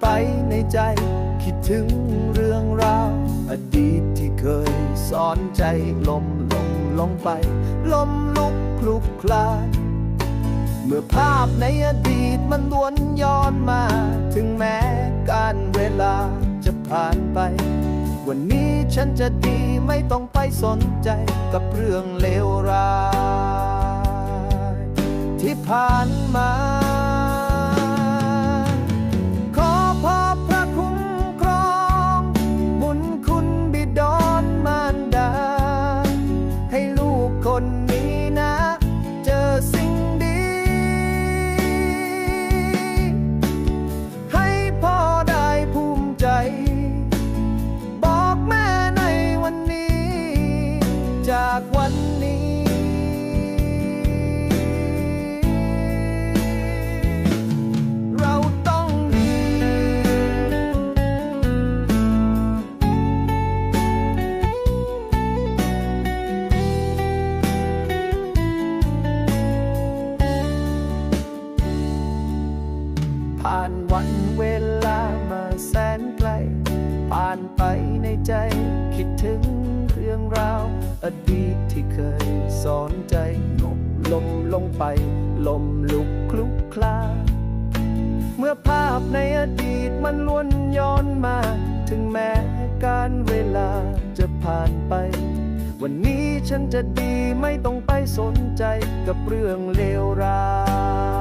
ไปใจ คิดถึงเรื่องราว อดีตที่เคยสอนใจลมลงลงไป ลมลุกคลุกคลานเมื่อภาพในอดีตมันวนย้อนมา ถึงแม้การเวลาจะผ่านไป วันนี้ฉันจะดีไม่ต้องไปสนใจกับเรื่องเลวร้ายที่ผ่านมา คนนี้นะ เจอสิ่งดี ให้พ่อได้ภูมิใจ บอกแม่ในวันนี้ จากวัน ผ่านวันเวลามาแสนไกล ผ่านไปในใจ คิดถึงเรื่องราว อดีตที่เคยสอนใจงบลมลงไป ลมลุกคลุกคลา เมื่อภาพในอดีตมันล้วนย้อนมา ถึงแม้การเวลาจะผ่านไป วันนี้ฉันจะดีไม่ต้องไปสนใจกับเรื่องเลวร้าย